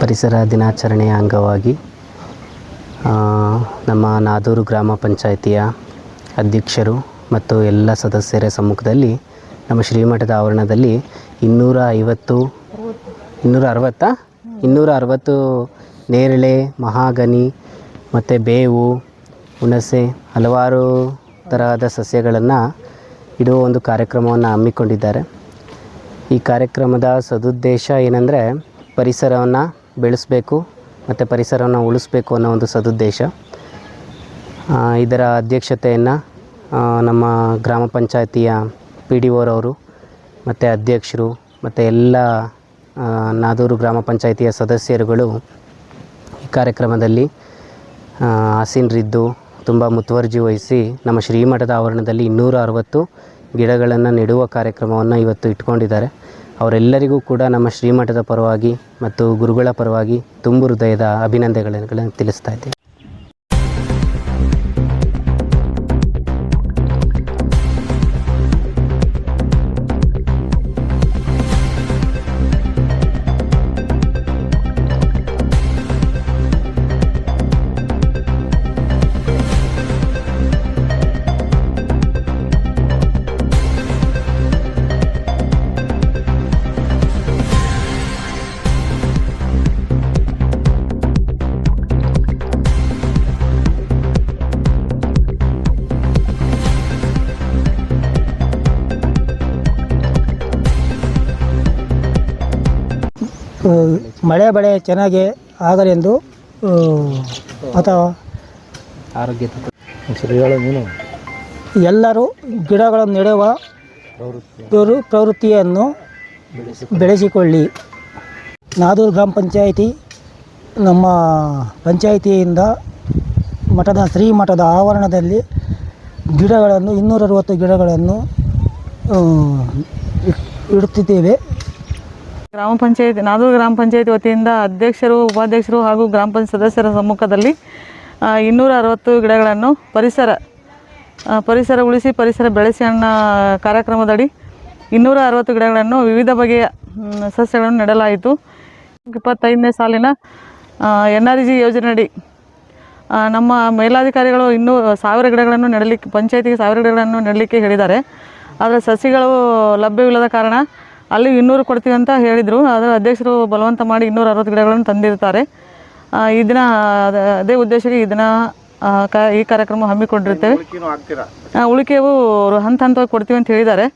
ಪರಿಸರ ದಿನಾಚರಣೆಯ ಅಂಗವಾಗಿ ನಮ್ಮ ನಾದೂರು ಗ್ರಾಮ ಪಂಚಾಯಿತಿಯ ಅಧ್ಯಕ್ಷರು ಮತ್ತು ಎಲ್ಲ ಸದಸ್ಯರ ಸಮ್ಮುಖದಲ್ಲಿ ನಮ್ಮ ಶ್ರೀಮಠದ ಆವರಣದಲ್ಲಿ ಇನ್ನೂರ ಐವತ್ತು, ಇನ್ನೂರ ಅರವತ್ತ? ಇನ್ನೂರ ಅರವತ್ತು ನೇರಳೆ, ಮಹಾಗನಿ ಮತ್ತು ಬೇವು, ಹುಣಸೆ ಹಲವಾರು ತರಹದ ಸಸ್ಯಗಳನ್ನು ಇಡುವ ಒಂದು ಕಾರ್ಯಕ್ರಮವನ್ನು ಹಮ್ಮಿಕೊಂಡಿದ್ದಾರೆ. ಈ ಕಾರ್ಯಕ್ರಮದ ಸದುದ್ದೇಶ ಏನಂದರೆ ಪರಿಸರವನ್ನು ಬೆಳೆಸಬೇಕು ಮತ್ತು ಪರಿಸರವನ್ನು ಉಳಿಸ್ಬೇಕು ಅನ್ನೋ ಒಂದು ಸದುದ್ದೇಶ. ಇದರ ಅಧ್ಯಕ್ಷತೆಯನ್ನು ನಮ್ಮ ಗ್ರಾಮ ಪಂಚಾಯತಿಯ ಪಿ ಡಿ ಓರವರು ಮತ್ತು ಅಧ್ಯಕ್ಷರು, ಮತ್ತು ಎಲ್ಲ ನಾದೂರು ಗ್ರಾಮ ಪಂಚಾಯತಿಯ ಸದಸ್ಯರುಗಳು ಈ ಕಾರ್ಯಕ್ರಮದಲ್ಲಿ ಆಸೀನರಿದ್ದು ತುಂಬ ಮುತುವರ್ಜಿ ವಹಿಸಿ ನಮ್ಮ ಶ್ರೀಮಠದ ಆವರಣದಲ್ಲಿ ಇನ್ನೂರ ಅರವತ್ತು ಗಿಡಗಳನ್ನು ನೆಡುವ ಕಾರ್ಯಕ್ರಮವನ್ನು ಇವತ್ತು ಇಟ್ಕೊಂಡಿದ್ದಾರೆ. ಅವರೆಲ್ಲರಿಗೂ ಕೂಡ ನಮ್ಮ ಶ್ರೀಮಠದ ಪರವಾಗಿ ಮತ್ತು ಗುರುಗಳ ಪರವಾಗಿ ತುಂಬು ಹೃದಯದ ಅಭಿನಂದನೆಗಳನ್ನು ತಿಳಿಸ್ತಾ ಇದ್ದೀವಿ ಮಳೆ ಬೆಳೆ ಚೆನ್ನಾಗಿ ಆಗಲೆಂದು ಅಥವಾ ಆರೋಗ್ಯ ಎಲ್ಲರೂ ಗಿಡಗಳನ್ನು ನೆಡುವ ಪ್ರವೃ- ಪ್ರವೃತ್ತಿಯನ್ನು ಬೆಳೆಸಿಕೊಳ್ಳಿ. ನಾದೂರು ಗ್ರಾಮ ಪಂಚಾಯಿತಿ ನಮ್ಮ ಪಂಚಾಯಿತಿಯಿಂದ ಮಠದ ಶ್ರೀ ಮಠದ ಆವರಣದಲ್ಲಿ ಗಿಡಗಳನ್ನು ಇನ್ನೂರ ಅರವತ್ತು ಗಿಡಗಳನ್ನು ಇಡುತ್ತಿದ್ದೇವೆ. ಗ್ರಾಮ ಪಂಚಾಯತಿ ನಾದೂರು ಗ್ರಾಮ ಪಂಚಾಯತಿ ವತಿಯಿಂದ ಅಧ್ಯಕ್ಷರು, ಉಪಾಧ್ಯಕ್ಷರು ಹಾಗೂ ಗ್ರಾಮ ಪಂಚಾಯತ್ ಸದಸ್ಯರ ಸಮ್ಮುಖದಲ್ಲಿ ಇನ್ನೂರ ಅರವತ್ತು ಗಿಡಗಳನ್ನು ಪರಿಸರ ಪರಿಸರ ಉಳಿಸಿ, ಪರಿಸರ ಬೆಳೆಸಿ ಅನ್ನೋ ಕಾರ್ಯಕ್ರಮದಡಿ ಇನ್ನೂರ ಅರವತ್ತು ಗಿಡಗಳನ್ನು ವಿವಿಧ ಬಗೆಯ ಸಸ್ಯಗಳನ್ನು ನೆಡಲಾಯಿತು. ಇಪ್ಪತ್ತೈದನೇ ಸಾಲಿನ ಎನ್ ಆರ್ ಜಿ ಯೋಜನೆಯಡಿ ನಮ್ಮ ಮೇಲಾಧಿಕಾರಿಗಳು ಇನ್ನೂ ಸಾವಿರ ಗಿಡಗಳನ್ನು ನೆಡಲಿಕ್ಕೆ ಪಂಚಾಯತಿಗೆ ಸಾವಿರ ಗಿಡಗಳನ್ನು ನೆಡಲಿಕ್ಕೆ ಹೇಳಿದ್ದಾರೆ. ಆದರೆ ಸಸಿಗಳು ಲಭ್ಯವಿಲ್ಲದ ಕಾರಣ ಅಲ್ಲಿ ಇನ್ನೂರು ಕೊಡ್ತೀವಿ ಅಂತ ಹೇಳಿದರು. ಆದರೆ ಅಧ್ಯಕ್ಷರು ಬಲವಂತ ಮಾಡಿ ಇನ್ನೂರ ಅರವತ್ತು ಗಿಡಗಳನ್ನು ತಂದಿರ್ತಾರೆ. ಈ ದಿನ ಅದ- ಉದ್ದೇಶಕ್ಕೆ ಈ ದಿನ ಈ ಕಾರ್ಯಕ್ರಮ ಹಮ್ಮಿಕೊಂಡಿರ್ತೇವೆ. ಉಳಿಕೆವು ಹಂತ ಹಂತವಾಗಿ ಕೊಡ್ತೀವಿ ಅಂತ ಹೇಳಿದ್ದಾರೆ.